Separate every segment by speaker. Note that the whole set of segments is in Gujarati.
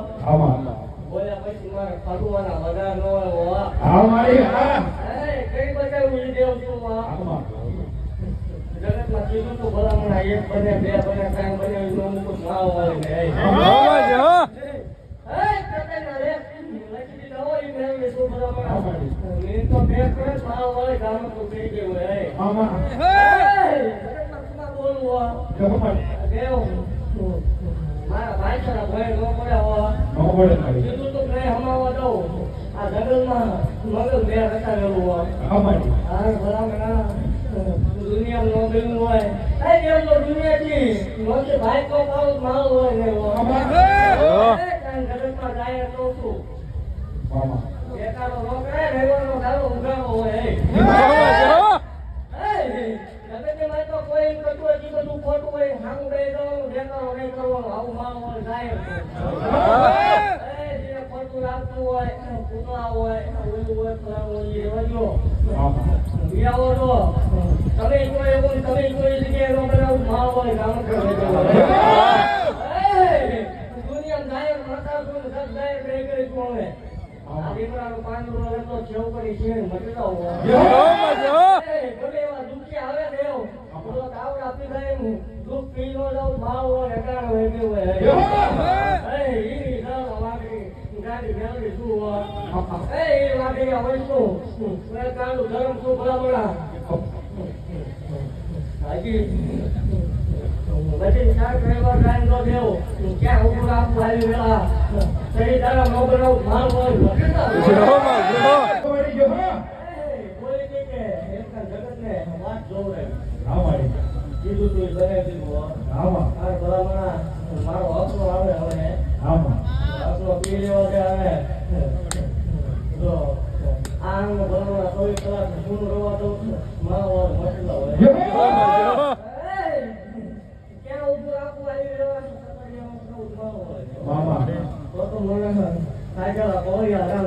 Speaker 1: બોલ્યા પછી મારે ફરવાના વધારે ન હોય
Speaker 2: હા મારી હા
Speaker 1: એ કઈ બતાવું ઈ દેવ છું આ
Speaker 2: આમાં.
Speaker 1: જગતમાં કીધું તું એક બને બે બને કાંઈ બને એવું ન મૂકું ના હોય ને એ. એ પ્રકારના રે લખી દીધા હોય ઈ મેળવી શું ભલામણ મેં તો બે કરે ભાવ હોય ગામમાં તો થઈ ગયું Hey! મારા ભાઈ સારા ભાઈ ન
Speaker 2: પડે મારી.
Speaker 1: તો મેં હમાવા દઉં આ જંગલમાં મગલ બે રચાવેલું હોય
Speaker 2: હા.
Speaker 1: આ દુનિયામાં નો ગયું હોય એ કેમ તો દુનિયાથી મોટે ભાઈ કો પાઉ માલ હોય ને જગતમાં જાય તો શું રહેવાનો હોય કોઈ એમ કહેતું બધું ખોટું હોય સામું રહી જવાનું દેખાડો નહીં કરવાનો આવું માલ હોય જાય જે ખોટું લાગતું હોય પૂતળા હોય ઓલું હોય ફલાણું હોય એ રહેવા વિયાવો તો તમે ઈકો એવું તમે ઈકો જગ્યાએ નો બનાવું ભાવ હોય ગામ દુનિયા જાય માતા સુન સબ જાય બે કરી કોણે આ દીકરાનું પાંદડું તો છેવ કરી છે મટતા હોય એ, એવા દુઃખી આવે ને એવું બોલો આપી દુઃખ પી નો જાવ ભાવ હોય અટાણ હોય એ ઈ ગાડી શું હોય? એ ઈ વાગી હોય શું? મેં કાંડું ધર્મ શું ભલા હાજી. પછી ચાર લાઈન નો દેવો. ક્યાં ઉપર રાખવું આવી વેળા? સહી તારા નો ભાવ હોય
Speaker 2: મારી જો હા.
Speaker 1: બોલી કે કે એકતા જગતને વાત જોવે
Speaker 2: હા મારી.
Speaker 1: તું.
Speaker 2: આમાં.
Speaker 1: આ ભલામણા મારો હકનો આવે હવે
Speaker 2: આમાં.
Speaker 1: હકનો પી લેવો કે હવે જો આ ભલામણા ચોવીસ કલાક શું રવા દઉં મારો વાર મટેલો હોય એ, ક્યાં ઊભું રાખવું આવી રહેવાનું સકરિયામાં કેવું મારો હોય
Speaker 2: મામા.
Speaker 1: તો તો મને સાયકલ કોઈ આરામ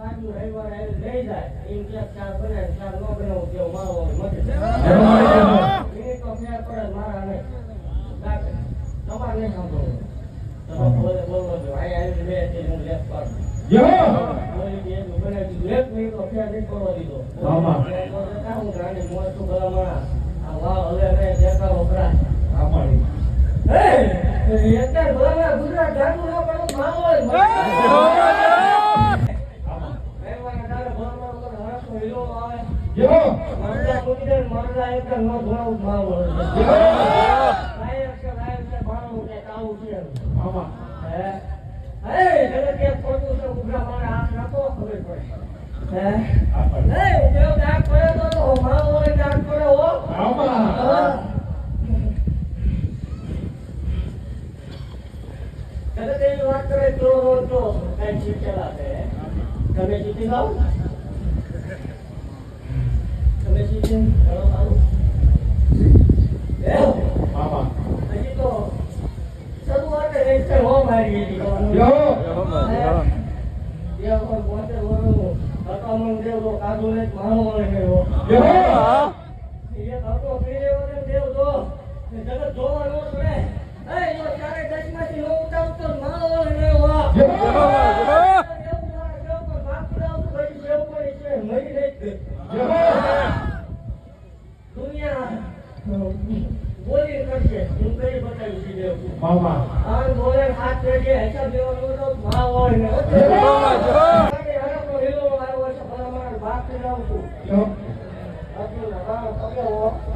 Speaker 1: ભારતનું રવિવારે આવીને લઈ જાય. એમ કે ચાર બને ચાર ન બનાવું તેવો મારો હોય. મટી જાય. ફેર પડે મારા નહીં. તમારે નહીં સાંભળવું. તમે બોલે બોલવો છો. અહીં આવીને બે છે, હું લેફ્ટ પાડું.
Speaker 2: જો.
Speaker 1: બોલી કે એટલું બનાવી દીધું. એક ફેર નહીં પડવા દીધો.
Speaker 2: આમાં.
Speaker 1: એટલે તો કામ ગાંડી મોજ તો ભલામણા. આ વાવ હલે નહીં, દેખાડો કરાય.
Speaker 2: હા મારી.
Speaker 1: હે! અત્યારે ભલામણા ગુજરાત જાતું ન પડવું ભાવ હોય.
Speaker 2: આમાં.
Speaker 1: રહેવાના દાડે ભલામણા વગર હરખનો હિલો આવે.
Speaker 2: જો.
Speaker 1: મરદા મૂકી દે ને મરદા એક જ ન ધોળાવું જ ભાવ હોય.
Speaker 2: જો.
Speaker 1: લાયક છે, લાયક છે, ભાણું છે, કાવું છે.
Speaker 2: આમાં.
Speaker 1: હે? હે, જગત કે ખોટું છે, ઉઘરા મારે હાથ નાખો, ખબર પડે. હે?
Speaker 2: હા મારી.
Speaker 1: હે, જેવો દાગ પડ્યો તો તો ભાવ હોય, દાગ પડ્યો હો.
Speaker 2: આમાં.
Speaker 1: હા. જગત એવી વાત કરે તો રોજ તો કાંઈ શીખેલા છે. તમે શીખી જાઓ? તમે. એવું?
Speaker 2: આમાં.
Speaker 1: હજી તો શરૂઆત જ છે, હો મારી એની તો.
Speaker 2: જો.
Speaker 1: બે ઉપર બોતેર વર્ષનું હકામણ દેવ તો કાઢું ને માણો મળે છે એ હતો પીરેવો ને દેવ તો જગત જોવા ન એ જો ચારે દસમાંથી નો ઉતારતો માણો મળે ને એવો.
Speaker 2: જો.
Speaker 1: એવું મારે કેવું પણ બાપ પડાવતું પછી કેવું પડી છે, મરી નહીં જ.
Speaker 2: જો.
Speaker 1: દુનિયા બોલી કરશે હું કઈ બતાવી છી દેવ
Speaker 2: મામા.
Speaker 1: આ બોલે હાથ પેટે હેચા દેવાનો તો મા હોય ને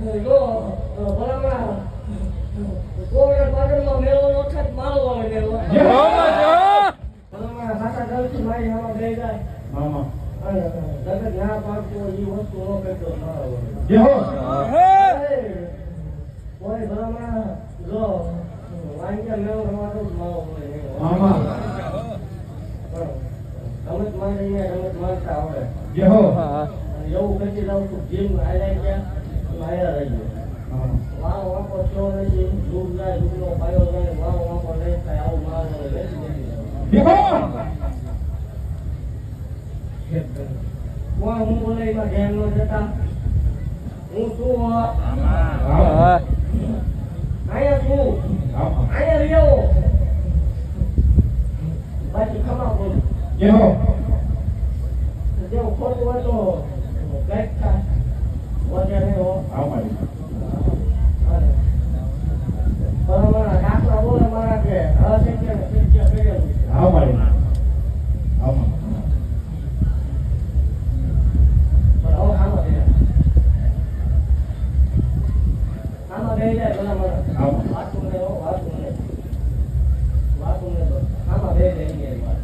Speaker 1: એ જો ભલામણા કોવિડ પાટણમાં મેળો નો વાળે મેળો. ભલામણા સાચા દલથી મારી આમાં જાય.
Speaker 2: મામા
Speaker 1: અને પાડતો વસ્તુ નો કરતો કોઈ ભલામણા જો વાંચ્યા મેળો રમાતો જ મારો.
Speaker 2: મામા
Speaker 1: રમત મારે રમત મારતા આવડે. એવું કરતી જાઉં છું જેમ આયા ગયા રહી નથી જાય ડૂબનો પાયો જાય થાય આવું લેતી નથી હું બોલે એમાં ધ્યાન ન દેતા. હું શું હો?
Speaker 3: હા
Speaker 1: અહીંયા છું
Speaker 2: મામા
Speaker 1: અહીંયા રહ્યો બાકી ખમા બોલું
Speaker 2: યહો
Speaker 1: જેવું ખોટું હોય તો કંઈક થાય વધારે હો
Speaker 2: મામા
Speaker 1: બરાબર દાખલા બોલે મારા કે અશક્ય ને શક્ય કરેલું છે.
Speaker 2: મામા મામા
Speaker 1: પણ હવે આમાં બે. આમાં બે જાય ભલા માણસ.
Speaker 2: આમાં.
Speaker 1: વાતું ને હો, વાતું ને. વાતું ને તો. આમાં બે જાય એની હારી વાત.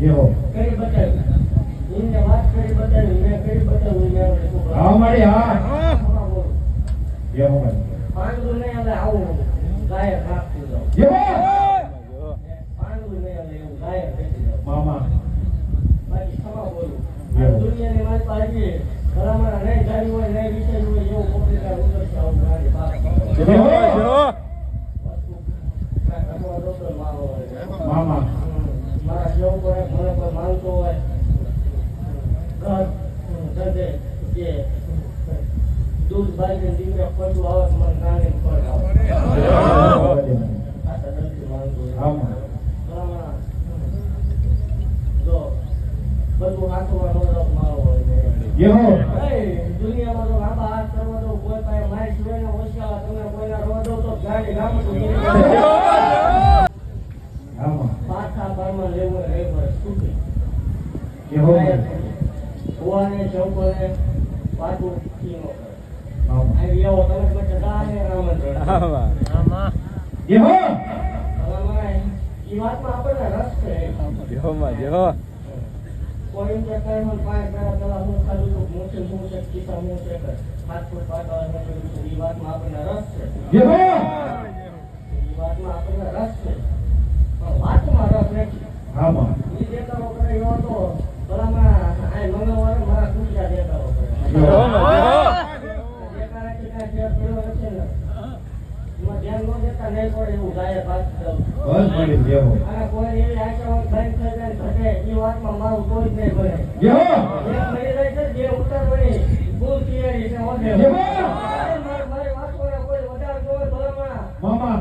Speaker 2: યહો
Speaker 1: કરી બતાવી. એમને વાત કરી બતાવી, મેં કરી મેં?
Speaker 2: હા મારી હા.
Speaker 1: પાંડુ નહીં હવે આવું પાંડુ હવે એવું.
Speaker 2: મામા.
Speaker 1: બાકી બોલું. દુનિયાની વાત પાછી ભલામણ નહીં જાણ્યું હોય, નહીં વિચાર્યું હોય, એવું આવું ગાડી મારો
Speaker 2: મામા.
Speaker 1: મારા જેવું કોઈ મને કોઈ માનતો હોય ઘર ધંધે કે દૂધ બાળીને દીકરા પશુ આવે તો મને નાની ફળ આવે આટલા દિલથી માનતો હોય.
Speaker 2: આમાં.
Speaker 1: ભલામણ જો બધું હાથમાં નો રખ મારો હોય
Speaker 2: યહો
Speaker 1: એ દુનિયામાં તો લાંબા હાથ કરવા દો કોઈ પાસે મારી સિવાયનો હોશિયાર તમે કોઈના રોવા દો તો ગાડી ગામડું
Speaker 2: આમાં
Speaker 1: પાછા ઘરમાં લેવું હોય રહેવું હોય સુખી
Speaker 2: યહો મારી
Speaker 1: ભુવાને ચૌકોને પાછું ઈ ન કરે.
Speaker 2: મામા
Speaker 1: અહીં આવો તમે વચ્ચે ગાને આમંત્રણ.
Speaker 3: આમાં
Speaker 2: યહો
Speaker 1: ભલામણ ઈ વાતમાં આપણને રસ છે
Speaker 3: જો મજો
Speaker 1: કોઈ એમ કહેતા હોય, મને પાંચ દાડા પહેલા હું ખાધું હતું, હું છે, હું છે, ખિસ્સા હું છે, કે હાથ પગ પાટા હોય, હું કર્યું છે. ઈ વાતમાં આપણને રસ છે
Speaker 2: યહો
Speaker 1: ઈ વાતમાં આપણને રસ છે પણ વાતમાં રસ નથી
Speaker 2: આમાં
Speaker 1: ઈ દેખાડો કરે એવો તો ભલામણ આ મંગળવારે મારા કુટિયા દેખાડો કરે
Speaker 3: જો મજો
Speaker 1: દેખાડાથી કાંઈ ફેર પડ્યો નથી ને. એમાં ધ્યાન ન દેતા નહીં પડે એવું ગાયક વાત
Speaker 2: બસ મળી યહો
Speaker 1: અને કોઈ એવી આશાવાદ થઈ ઘટે, વાતમાં મારું કોઈ નહીં બને.
Speaker 2: યહો
Speaker 1: એક મળી રહી છે, બે ઉતારવાની ભૂલ થયેલી છે, ઓઢે.
Speaker 2: યહો!
Speaker 1: મારી- મારી વાતોને કોઈ વધારે જોવે ભલામણ.
Speaker 2: મામા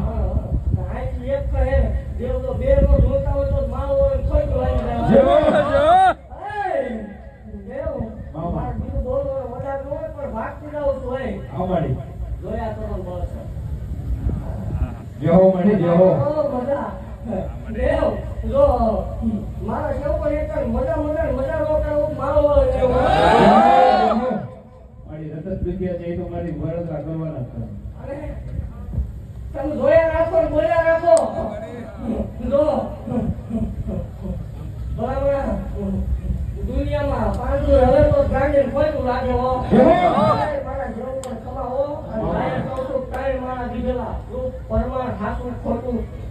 Speaker 1: આથી એક કહે, દેવ તો બે નો જોતા હોય તો જ હોય ને ખોટું લાગી જાય.
Speaker 3: જો
Speaker 1: દેવ,
Speaker 2: મામા.
Speaker 1: બીજું બોલવું હોય, વધારે ન પણ ભાગતી જાઉં છું, હોય.
Speaker 2: અમારી
Speaker 1: જોયા કરો બસ.
Speaker 2: યહો મળી
Speaker 1: જેવો જો, મારા કેવું એક મજા મજા મજા નો મારો
Speaker 2: મારી રતત પ્રીતિયા છે તો મારી વરદરા કરવાના છે.
Speaker 1: અને તમે જોયા રાખો બોલ્યા રાખો. જો. બરાબર. દુનિયામાં પાંચસો હવે તો લાગે હો. મારા જેવું પણ ખમાવો અને ગાયક કહું છું, કાંઈ મારા દીધેલા. ખોટું